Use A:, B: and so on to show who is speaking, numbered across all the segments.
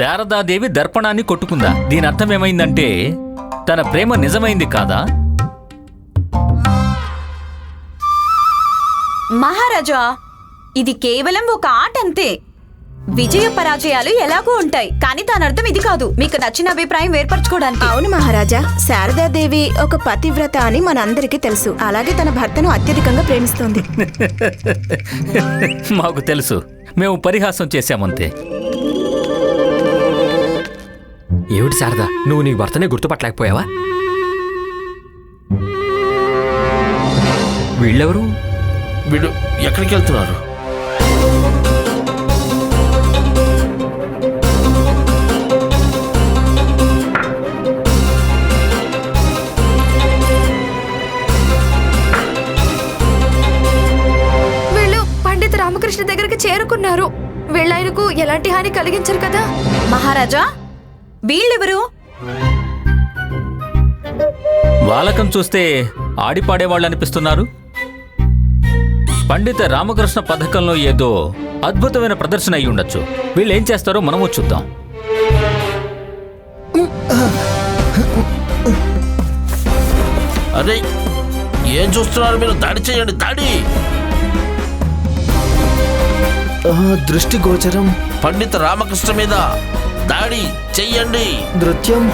A: శారదాదేవి దర్పణాన్ని కొట్టుకుందా? దీని అర్థం ఏమైందంటే తన ప్రేమ నిజమైంది కాదా?
B: మహారాజా ఇది కేవలం ఒక ఆట అంతే. విజయ పరాజయాలు ఎలాగూ ఉంటాయి కానీ దాని అర్థం ఇది కాదు. మీకు నచ్చిన అభిప్రాయం ఏర్పరచుకోవడానికి.
C: అవును మహారాజా శారదాదేవి ఒక పతివ్రత అని మనందరికీ తెలుసు. అలాగే తన భర్తను అత్యధికంగా ప్రేమిస్తోంది.
A: మాకు తెలుసు. మేము పరిహాసం చేశామంతే.
D: ఏమిటి శారదా? నువ్వు నీ భర్తనే గుర్తుపట్టలేకపోయావా? వీళ్ళెవరు?
E: వీడు ఎక్కడికి వెళ్తున్నారు?
F: వీళ్ళు పండిత రామకృష్ణ దగ్గరికి చేరుకున్నారు. వీళ్ళాయనకు ఎలాంటి హాని కలిగించరు కదా?
B: మహారాజా వీళ్ళెవరు?
A: వాలకం చూస్తే ఆడిపాడేవాళ్ళు అనిపిస్తున్నారు పండిత రామకృష్ణ పథకంలో ఏదో అద్భుతమైన ప్రదర్శన అయి ఉండొచ్చు. వీళ్ళు ఏం చేస్తారో మనము చూద్దాం.
E: అరే ఏం చూస్తున్నారు మీరు? దాడి చేయండి దాడి!
G: దృష్టి గోచరం.
E: పండిత రామకృష్ణ మీద దాడి చెయ్యండి.
G: నృత్యం?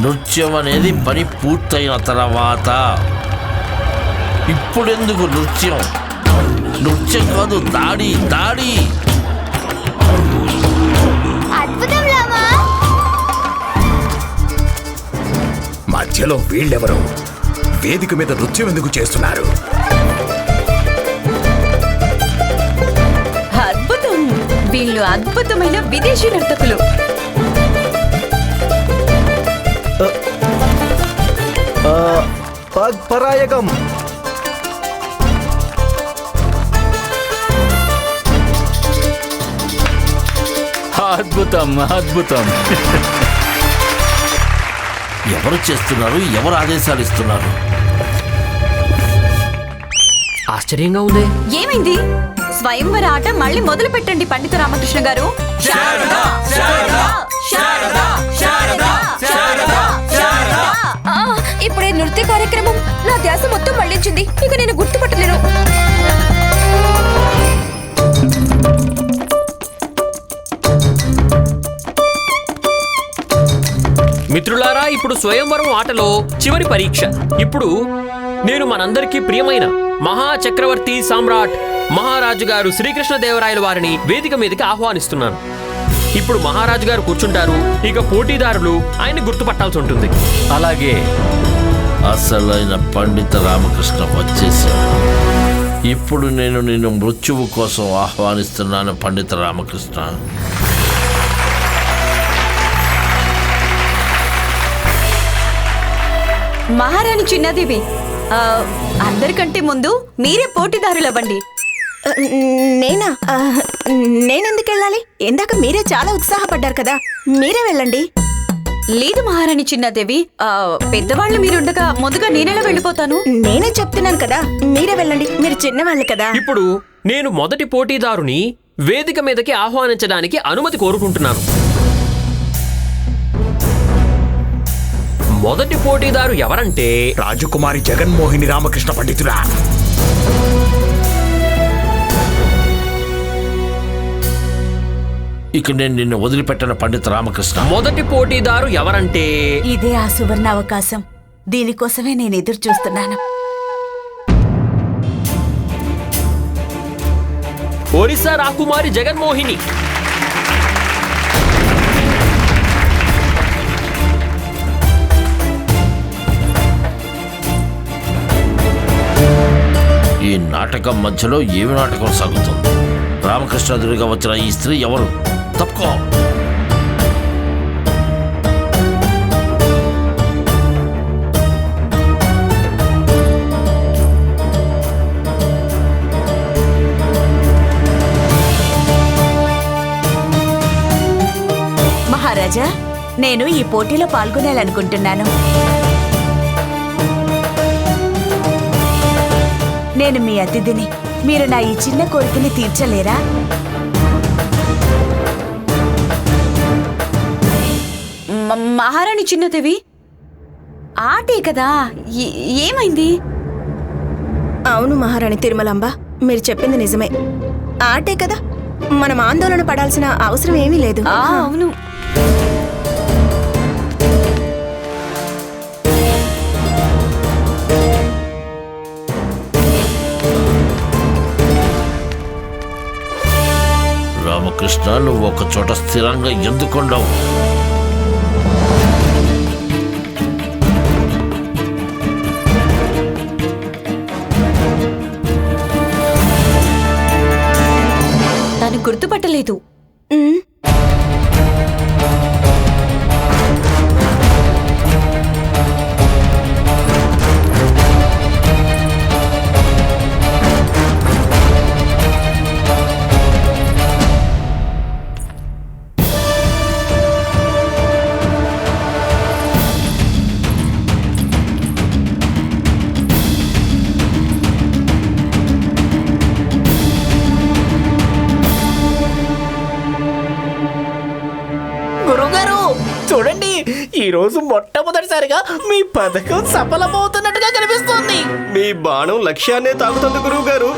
E: నృత్యం అనేది పని పూర్తయిన తర్వాత ఇప్పుడెందుకు నృత్యం? నృత్యం కాదు దాడి దాడి.
H: మధ్యలో వీళ్ళెవరు? వేదిక మీద నృత్యం ఎందుకు చేస్తున్నారు?
B: అద్భుతం! వీళ్ళు అద్భుతమైన విదేశీ నర్తకులు.
G: పరాయకం.
A: అద్భుతం అద్భుతం.
E: ఎవరు చేస్తున్నారు ఎవరు ఆదేశాలు ఇస్తున్నారు?
D: ఆశ్చర్యంగా ఉంది.
B: ఏమైంది? స్వయంవర ఆట మళ్ళీ మొదలు పెట్టండి పండిత రామకృష్ణ గారు. శారదా, శారదా, శారదా, శారదా, శారదా, శారదా.
F: ఆ, ఇప్పుడు ఈ నృత్య కార్యక్రమం. నా ధ్యాస మొత్తం మళ్ళించింది ఇక నేను గుర్తుపట్టలేను
D: మిత్రులారా ఇప్పుడు స్వయంవరం ఆటలో చివరి పరీక్ష. ఇప్పుడు నేను మనందరికీ ప్రియమైన మహా చక్రవర్తి సామ్రాట్ మహారాజు గారు శ్రీకృష్ణదేవరాయల వారిని వేదిక మీదకి ఆహ్వానిస్తున్నాను. ఇప్పుడు మహారాజు గారు కూర్చుంటారు ఇక పోటీదారులు ఆయన గుర్తుపట్టాల్సి ఉంటుంది.
A: అలాగే
E: అసలైన పండిత రామకృష్ణ వచ్చేసాడు ఇప్పుడు నేను నిన్ను మృత్యువు కోసం ఆహ్వానిస్తున్నాను పండిత రామకృష్ణ.
B: మహారాణి చిన్నదేవి ఆ, అందరికంటే ముందు మీరే పోటీదారులవ్వండి.
C: నేనా? నేనెందుకు వెళ్ళాలి? ఇందాక మీరే చాలా ఉత్సాహపడ్డారు కదా. మీరే వెళ్ళండి.
B: లేదు మహారాణి చిన్నదేవి పెద్దవాళ్ళు మీరుండగా ముందుగా నేనెలా వెళ్ళిపోతాను?
C: నేనే చెప్తున్నాను కదా మీరే వెళ్ళండి. మీరు చిన్నవాళ్ళు కదా.
D: ఇప్పుడు నేను మొదటి పోటీదారుని వేదిక మీదకి ఆహ్వానించడానికి అనుమతి కోరుకుంటున్నాను. మొదటి పోటీదారు ఎవరంటే
H: రాజకుమారి జగన్మోహిని రామకృష్ణ పండితుడా?
E: ఇక నేను నిన్ను వదిలిపెట్టిన పండిత రామకృష్ణ.
D: మొదటి పోటీదారు ఎవరంటే
I: ఇదే ఆ సువర్ణ అవకాశం. దీనికోసమే నేను ఎదురు చూస్తున్నాను.
D: ఒరిస్సా రాకుమారి జగన్మోహిని.
E: ఈ నాటకం మధ్యలో ఏమి నాటకం సాగుతుంది? రామకృష్ణాదుడిగా వచ్చిన ఈ స్త్రీ ఎవరు? తప్పుకో.
I: మహారాజా నేను ఈ పోటీలో పాల్గొనాలనుకుంటున్నాను. నేను మీ అతిథిని. మీరు నా ఈ చిన్న కోరికని తీర్చలేరా?
B: మహారాణి చిన్నదేవి? ఆటే కదా. ఏమైంది?
C: అవును మహారాణి తిరుమలాంబ మీరు చెప్పింది నిజమే. ఆటే కదా. మనం ఆందోళన పడాల్సిన అవసరం ఏమీ లేదు.
B: అవును.
E: కృష్ణ నువ్వు ఒక చోట స్థిరంగా ఎందుకుండవు
B: తను గుర్తుపట్టలేదు.
J: చూడండి ఈ రోజు మొట్టమొదటిసారిగా మీ పథకం సఫలమవుతున్నట్టుగా కనిపిస్తోంది.
G: మీ బాణం లక్ష్యాన్నే తాకుతుంది గురువు గారు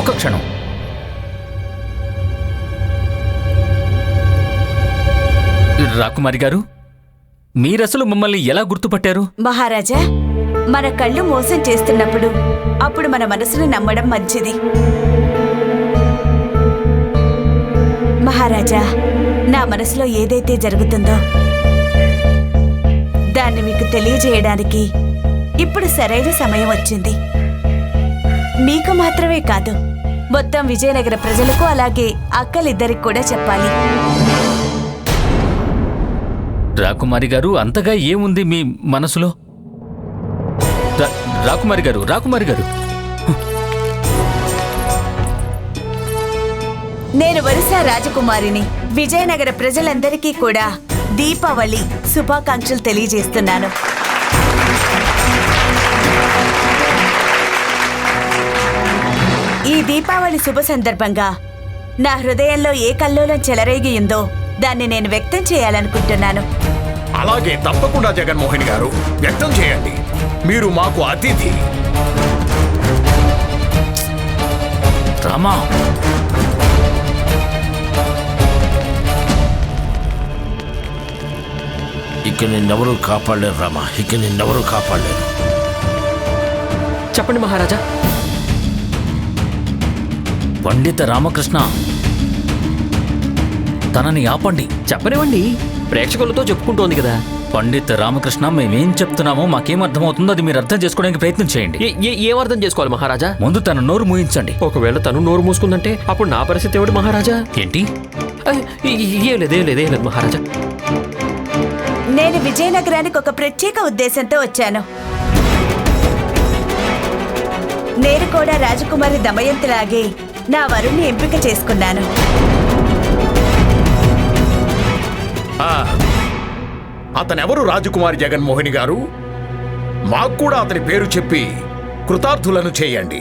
A: ఒక క్షణం. రాకుమారి గారు మీరసలు మమ్మల్ని ఎలా గుర్తుపట్టారు?
I: మహారాజా మన కళ్ళు మోసం చేస్తున్నప్పుడు అప్పుడు మన మనసును నమ్మడం మంచిది. మహారాజా నా మనసులో ఏదైతే జరుగుతుందో దాన్ని మీకు తెలియజేయడానికి ఇప్పుడు సరైన సమయం వచ్చింది. మీకు మాత్రమే కాదు మొత్తం విజయనగర ప్రజలకు అలాగే అక్కలిద్దరికి కూడా చెప్పాలి.
A: రాకుమారి గారు అంతగా ఏముంది మీ మనసులో? రాకుమారి గారు రాకుమారి గారు.
I: నేను వరుస రాజకుమారిని విజయనగర ప్రజలందరికీ కూడా దీపావళి శుభాకాంక్షలు తెలియజేస్తున్నాను. ఈ దీపావళి శుభ సందర్భంగా నా హృదయంలో ఏ కల్లోలం చెలరేగి ఉందో దాన్ని నేను వ్యక్తం చేయాలనుకుంటున్నాను.
H: అలాగే తప్పకుండా జగన్మోహిని గారు వ్యక్తం చేయండి. మీరు మాకు అతిథి.
A: రామా.
E: ఇక నిన్నెవరూ కాపాడలేరు రామా. ఇక నిన్నెవరూ కాపాడలేరు.
D: చెప్పండి మహారాజా.
A: పండిత రామకృష్ణ. తనని ఆపండి.
D: చెప్పనివ్వండి. ప్రేక్షకులతో చెప్పుకుంటోంది కదా.
A: పండిత రామకృష్ణ మేమేం చెప్తున్నామో మాకేం అర్థమవుతుందో అది మీరు అర్థం చేసుకోవడానికి ప్రయత్నం చేయండి.
D: ఏ- ఏ- ఏం అర్థం చేసుకోవాలి మహారాజా?
A: ముందు తన నోరు మూయించండి.
D: ఒకవేళ తను నోరు మూసుకుందంటే అప్పుడు నా పరిస్థితి ఏమిటి మహారాజా?
A: ఏంటి?
D: ఏం లేదు ఏం లేదు ఏం లేదు మహారాజా.
I: నేను విజయనగరానికి ఒక ప్రత్యేక ఉద్దేశంతో వచ్చాను. నేను కూడా రాజకుమారి దమయంతిలాగే నా వరుణ్ణి ఎంపిక చేసుకున్నాను.
H: ఆ, అతనెవరు రాజకుమారి జగన్మోహిని గారు? మాకు కూడా అతని పేరు చెప్పి కృతార్థులను చేయండి.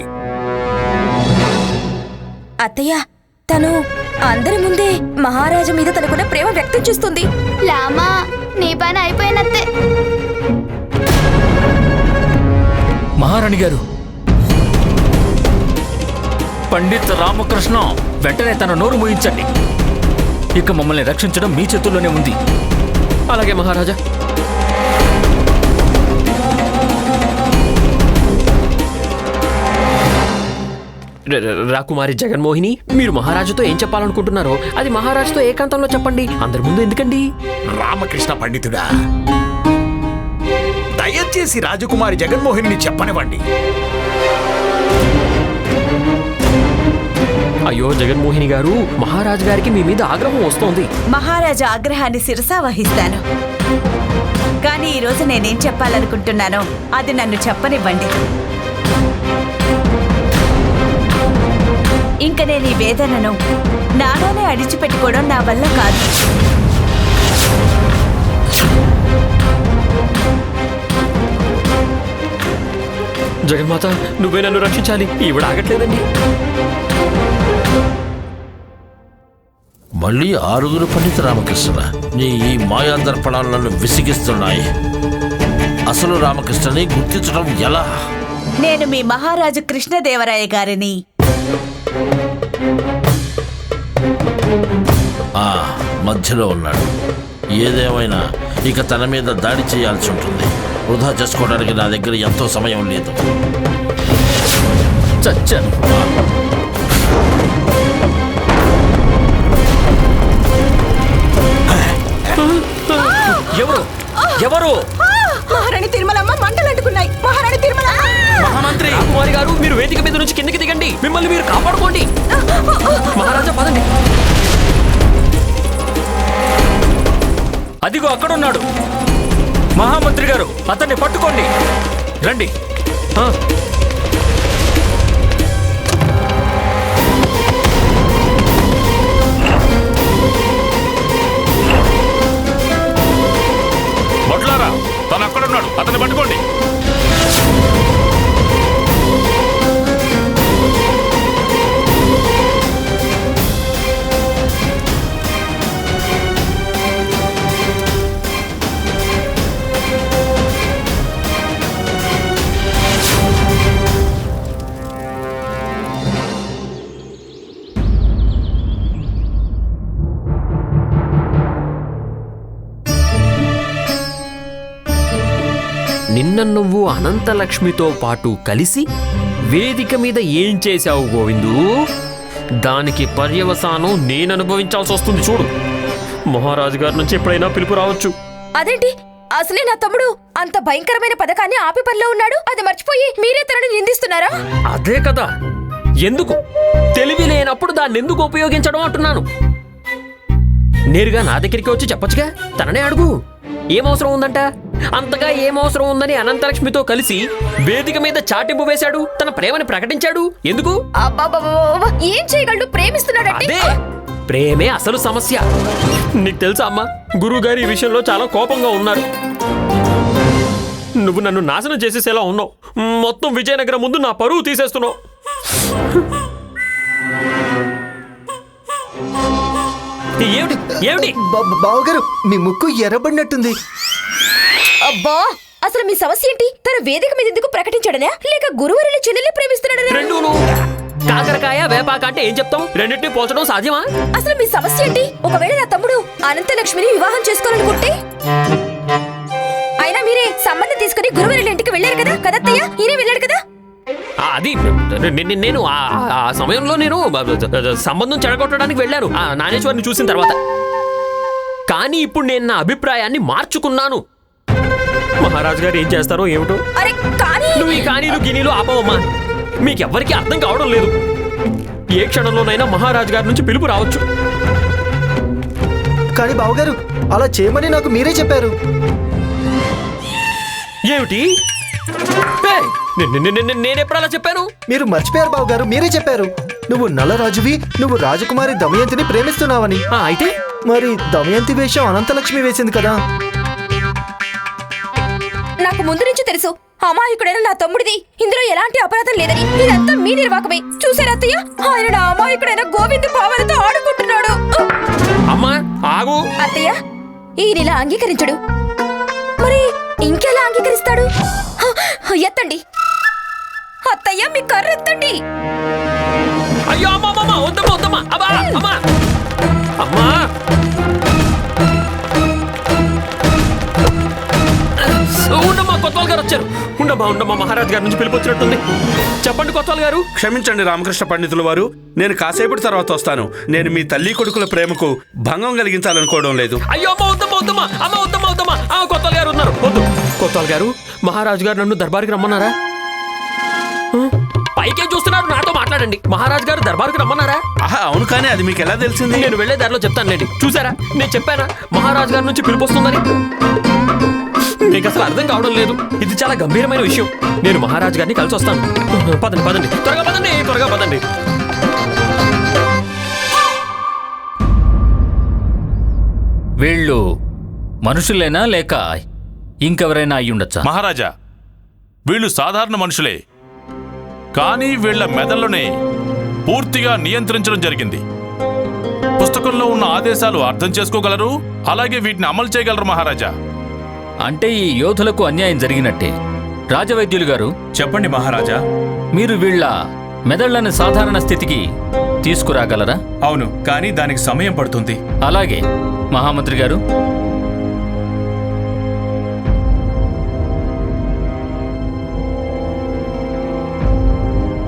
F: అత్తయ్య తను అందరి ముందే మహారాజు మీద తనకున్న ప్రేమ వ్యక్తం చేస్తుంది.
K: లామా నీ పని అయిపోయినట్టే.
A: మహారాణి గారు పండిత్ రామకృష్ణ వెంటనే తన నోరు మూయించండి. ఇక మమ్మల్ని రక్షించడం మీ చేతుల్లోనే ఉంది.
D: అలాగే మహారాజా. రాకుమారి జగన్మోహిని మీరు మహారాజుతో ఏం చెప్పాలనుకుంటున్నారో అది మహారాజుతో ఏకాంతంలో చెప్పండి. అందరి ముందు ఎందుకండి?
H: రామకృష్ణ పండితుడా దయచేసి రాజకుమారి జగన్మోహిని చెప్పనివ్వండి.
D: అయ్యో జగన్మోహిని గారు మహారాజు గారికి మీ మీద ఆగ్రహం వస్తోంది.
I: మహారాజా ఆగ్రహాన్ని శిరసా వహిస్తాను. కానీ ఈరోజు నేనేం చెప్పాలనుకుంటున్నానో అది నన్ను చెప్పనివ్వండి. ఇంక నేను ఈ వేదనను నాలోనే అడిచిపెట్టుకోవడం నా వల్ల కాదు.
D: జగన్మాత నువ్వే నన్ను రక్షించాలి. ఈవిడ ఆగట్లేదండి.
E: మళ్ళీ ఆరుగురు పండిత రామకృష్ణ నీ ఈ మాయా దర్పణాలు నన్ను విసిగిస్తున్నాయి. అసలు రామకృష్ణని గుర్తించడం ఎలా?
I: నేను మీ మహారాజు కృష్ణదేవరాయ గారిని.
E: ఆ మధ్యలో ఉన్నాడు. ఏదేమైనా ఇక తన మీద దాడి చేయాల్సి ఉంటుంది. వృధా చేసుకోవడానికి నా దగ్గర ఎంతో సమయం లేదు.
A: చచ్చాను
D: ఎవరు? ఎవరు?
C: మహారాణి తిరుమలమ్మ మంటలు అంటుకున్నాయి మహారాణి తిరుమలమ్మ
D: మహామంత్రి కుమారి గారు మీరు వేదిక మీద నుంచి కిందకి దిగండి. మిమ్మల్ని మీరు కాపాడుకోండి. మహారాజా పదండి.
A: అదిగో అక్కడున్నాడు. మహామంత్రి గారు అతన్ని పట్టుకోండి. రండి.
D: నిన్న నువ్వు అనంతలక్ష్మితో పాటు కలిసి వేదిక మీద ఏం చేశావు గోవిందు? దానికి పర్యవసానం నేను అనుభవించాల్సి వస్తుంది చూడు. మహారాజు గారి నుంచి ఎప్పుడైనా పిలుపు రావచ్చు.
F: అదేంటి? అసలే నా తమ్ముడు అంత భయంకరమైన పథకాన్ని ఆపి పనిలో ఉన్నాడు. అది మర్చిపోయి మీరే తనని నిందిస్తున్నారా?
D: అదే కదా. ఎందుకు? తెలివి లేనప్పుడు దాన్ని ఎందుకు ఉపయోగించడం అంటున్నాను? నేరుగా నా దగ్గరికి వచ్చి చెప్పొచ్చుగా? తననే అడుగు. ఏమవసరం ఉందంట? అంతగా ఏమవసరం ఉందని అనంతలక్ష్మితో కలిసి వేదిక మీద చాటింపు వేశాడు. తన ప్రేమని ప్రకటించాడు. ఎందుకు!
F: ఏం చేయగలడు? ప్రేమిస్తున్నాడంటే?
D: అదే ప్రేమే అసలు సమస్య. నీకు తెలుసా అమ్మా గురువు గారు ఈ విషయంలో చాలా కోపంగా ఉన్నారు. నువ్వు నన్ను నాశనం చేసేసేలా ఉన్నావు. మొత్తం విజయనగరం ముందు నా పరువు తీసేస్తున్నావు. ఏమిటి? ఏమిటి?
G: బావగారు మీ ముక్కు ఎర్రబడినట్టుంది.
F: అబ్బా! అసలు మీ సమస్య ఏంటి? తన వేదిక మీద ఎందుకు ప్రకటించాడనా? లేక గురువారిని చెల్లెల్ని ప్రేమిస్తున్నాడనా?
D: రెండూను. కాకరకాయ వేపాక అంటే ఏం చెప్తాం? రెండింటిని పోల్చడం సాధ్యమా?
F: అసలు మీ సమస్య ఏంటి? ఒకవేళ నా తమ్ముడు అనంతలక్ష్మిని వివాహం చేసుకోవాలనుకుంటే? అయినా మీరే సంబంధం తీసుకుని గురువారి ఇంటికి వెళ్ళారు కదా? కదత్తయ్య? ఈయనే వెళ్ళాడు కదా?
D: అది నేను ఆ ఆ సమయంలో నేను సంబంధం చెడగొట్టడానికి వెళ్ళాను. ఆ నానేశ్వరిని చూసిన తర్వాత. కానీ ఇప్పుడు నేను నా అభిప్రాయాన్ని మార్చుకున్నాను. మహారాజు గారు ఏం చేస్తారో ఏమిటో?
F: అరే కానీ
D: నువ్వు ఈ కానీలు గినీలు ఆపవమ్మా. మీకెవ్వరికీ అర్థం కావడం లేదు. ఏ క్షణంలోనైనా మహారాజు గారి నుంచి పిలుపు రావచ్చు.
G: కానీ బావగారు అలా చేయమని నాకు మీరే చెప్పారు.
D: ఏమిటి? నేనెప్పుడు అలా చెప్పాను?
G: మీరు మర్చిపోయారు బావగారు మీరే చెప్పారు. నువ్వు నలరాజువి నువ్వు రాజకుమారి దమయంతిని ప్రేమిస్తున్నావని.
D: ఆ, అయితే?
G: మరి దమయంతి వేషం అనంతలక్ష్మి వేసింది కదా.
F: నాకు ముందు నుంచి తెలుసు. అమాయకుడైన నా తమ్ముడిది ఇందులో ఎలాంటి అపరాధం లేదని. ఇదంతా మీ నిర్వాకమే. చూసారా అత్తయ్య? ఆయన నా అమాయకుడైన గోవింద భావనతో ఆడుకుంటున్నాడు.
D: అమ్మా ఆగు.
F: అత్తయ్య అంగీకరించడు. మరి ఇంకెలా అంగీకరిస్తాడు? ఎత్తండి. అత్తయ్య మీ కర్ర ఎత్తండి.
D: అయ్యో అమ్మా అమ్మా వద్దమ్మా వద్దమ్మా అబ్బా అమ్మా. అమ్మా కొత్తవాళ్ళు గారు వచ్చారు. ఉండమ్మా ఉండమ్మా మహారాజ్ గారి నుంచి పిలుపు వచ్చినట్టుంది. చెప్పండి కొత్తవాళ్ళు గారు.
L: క్షమించండి రామకృష్ణ పండితుల వారు. నేను కాసేపటి తర్వాత వస్తాను. నేను మీ తల్లి కొడుకుల ప్రేమకు భంగం కలిగించాలనుకోవడం లేదు.
D: అయ్యో అమ్మ వద్దమ్మా వద్దమ్మా అమ్మ వద్దమ్మా వద్దమ్మా. ఆ కొత్తవాళ్ళు గారు ఉన్నారు. వద్దు. కొత్తవాళ్ళు గారు మహారాజు గారు నన్ను దర్బార్కి రమ్మన్నారా? పైకే చూస్తున్నారు నాతో మాట్లాడండి. మహారాజు గారు దర్బార్కి రమ్మన్నారా?
L: ఆహా అవును కానీ అది మీకు ఎలా తెలిసింది?
D: నేను వెళ్ళే దారిలో చెప్తానులేండి చూసారా? నేను చెప్పానా? మహారాజు గారి నుంచి పిలుపు వస్తుందని. మీకు అసలు అర్థం కావడం లేదు. ఇది చాలా గంభీరమైన విషయం. నేను మహారాజ్ గారిని కలిసి వస్తాను. పదండి పదండి. త్వరగా పదండి త్వరగా పదండి.
A: వీళ్ళు మనుషులేనా లేక ఇంకెవరైనా అయ్యుండొచ్చా
M: మహారాజా వీళ్ళు సాధారణ మనుషులే. కానీ వీళ్ళ మెదళ్ళని పూర్తిగా నియంత్రించడం జరిగింది. పుస్తకంలో ఉన్న ఆదేశాలు అర్థం చేసుకోగలరు? అలాగే వీటిని అమలు చేయగలరు మహారాజా.
A: అంటే ఈ యోధులకు అన్యాయం జరిగినట్టే. రాజవైద్యులు గారు
N: చెప్పండి మహారాజా.
A: మీరు వీళ్ళ మెదళ్ళను సాధారణ స్థితికి తీసుకురాగలరా?
N: అవును కానీ దానికి సమయం పడుతుంది.
A: అలాగే మహామంత్రి గారు.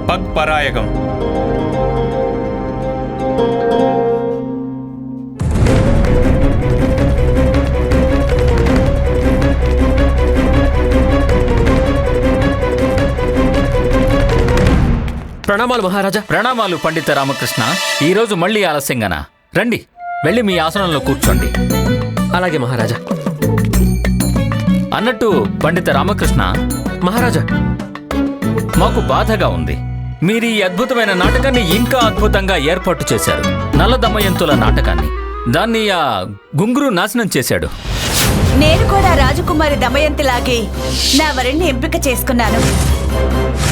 N: పగ్ పరాయగం.
D: ప్రణామాలు మహారాజా.
A: ప్రణామాలు పండిత రామకృష్ణ. ఈరోజు మళ్ళీ ఆలస్యంగానా? రండి వెళ్ళి మీ ఆసనంలో కూర్చోండి.
D: అలాగే మహారాజా.
A: అన్నట్టు పండిత రామకృష్ణ
D: మహారాజా.
A: మాకు బాధగా ఉంది. మీరు ఈ అద్భుతమైన నాటకాన్ని ఇంకా అద్భుతంగా ఏర్పాటు చేశారు. నల్ల దమయంతుల నాటకాన్ని. దాన్ని ఆ గుంగురు నాశనం చేశాడు.
I: నేను కూడా రాజకుమారి దమయంతిలాగే నా వరుణ్ణి ఎంపిక చేసుకున్నాను.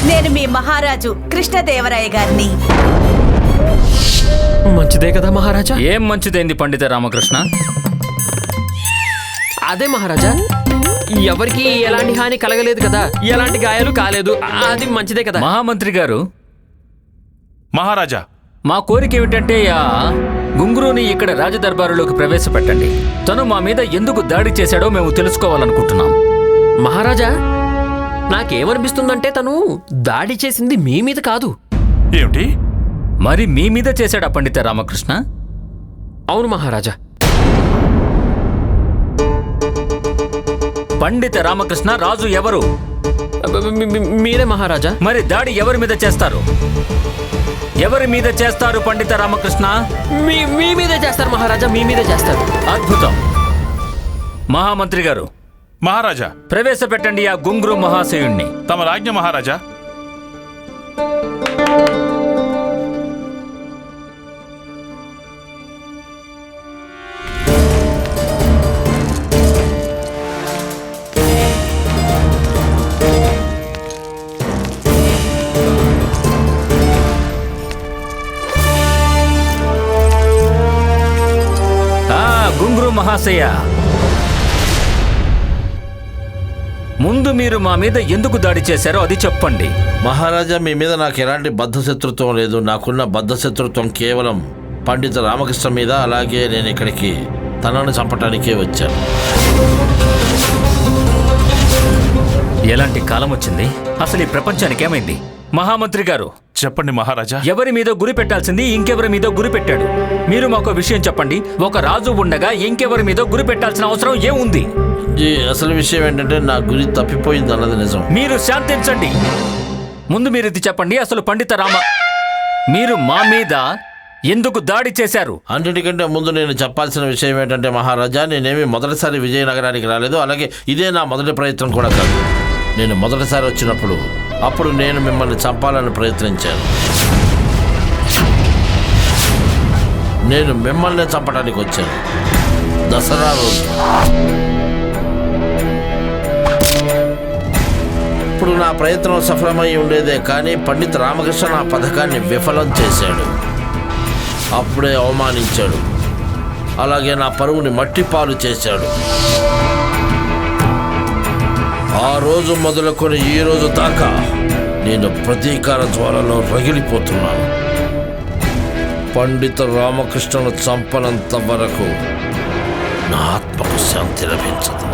I: నేను మీ మహారాజు కృష్ణదేవరాయ గారిని.
D: మంచిదే కదా మహారాజా?
A: ఏం మంచిదైంది పండిత రామకృష్ణ?
D: అదే మహారాజా ఎవరికి ఎలాంటి హాని కలగలేదు కదా ఎలాంటి గాయాలు కాలేదు అది మంచిదే కదా.
A: మహామంత్రి గారు
M: మహారాజా.
A: మా కోరిక ఏమిటంటే ఆ గుంగురుని ఇక్కడ రాజదర్బారులోకి ప్రవేశపెట్టండి. తను మా మీద ఎందుకు దాడి చేశాడో మేము తెలుసుకోవాలనుకుంటున్నాం.
D: మహారాజా నాకేమనిపిస్తుందంటే తను దాడి చేసింది మీ మీద కాదు.
M: ఏమిటి?
A: మరి మీ మీద చేశాడా పండిత రామకృష్ణ?
D: అవును మహారాజా.
A: పండిత రామకృష్ణ రాజు ఎవరు?
D: మీరే మహారాజా?
A: మరి దాడి ఎవరి మీద చేస్తారు? ఎవరి మీద చేస్తారు పండిత రామకృష్ణ?
D: మీ మీ మీదే చేస్తారు మహారాజా మీ మీదే చేస్తారు.
A: అద్భుతం. మహామంత్రి గారు
M: మహారాజా.
A: ప్రవేశపెట్టండి ఆ గుంగురు మహాశయుణ్ణి.
M: తమ రాజ్ఞ మహారాజా.
A: మహాశయ ముందు మీరు మా మీద ఎందుకు దాడి చేశారో అది చెప్పండి.
E: మహారాజా మీ మీద నాకు ఎలాంటి బద్ధశత్రుత్వం లేదు. నాకున్న బద్ధశత్రుత్వం కేవలం పండిత రామకృష్ణ మీద అలాగే నేను ఇక్కడికి తనను చంపటానికే వచ్చాను.
A: ఎలాంటి కాలం వచ్చింది? అసలు ఈ ప్రపంచానికి ఏమైంది? మహామంత్రి గారు
M: చెప్పండి మహారాజా.
A: ఎవరి మీద గురి పెట్టాల్సింది ఇంకెవరి మీద గురి పెట్టాడు? మీరు మాకు విషయం చెప్పండి. ఒక రాజు ఉండగా ఇంకెవరి మీద గురి పెట్టాల్సిన అవసరం ఏముంది?
E: ఈ అసలు విషయం ఏంటంటే నా గురి తప్పిపోయింది అన్నది నిజం.
A: మీరు శాంతించండి. ముందు మీరు ఇది చెప్పండి అసలు పండిత రామ మీరు మా మీద ఎందుకు దాడి చేశారు?
E: అన్నిటికంటే ముందు నేను చెప్పాల్సిన విషయం ఏంటంటే మహారాజా నేనేమి మొదటిసారి విజయనగరానికి రాలేదు అలాగే ఇదే నా మొదటి ప్రయత్నం కూడా కాదు. నేను మొదటిసారి వచ్చినప్పుడు అప్పుడు నేను మిమ్మల్ని చంపాలని ప్రయత్నించాను. నేను మిమ్మల్ని చంపడానికి వచ్చాను. దసరా రోజు. ఇప్పుడు నా ప్రయత్నం సఫలమై ఉండేదే కానీ పండిత్ రామకృష్ణ నా పథకాన్ని విఫలం చేశాడు. అప్పుడే అవమానించాడు. అలాగే నా పరువుని మట్టిపాలు చేశాడు. ఆ రోజు మొదలుకొని ఈ రోజు దాకా నేను ప్రతీకార జ్వాలలో రగిలిపోతున్నాను. పండిత రామకృష్ణను చంపనంత వరకు నా ఆత్మకు శాంతి లభించదు.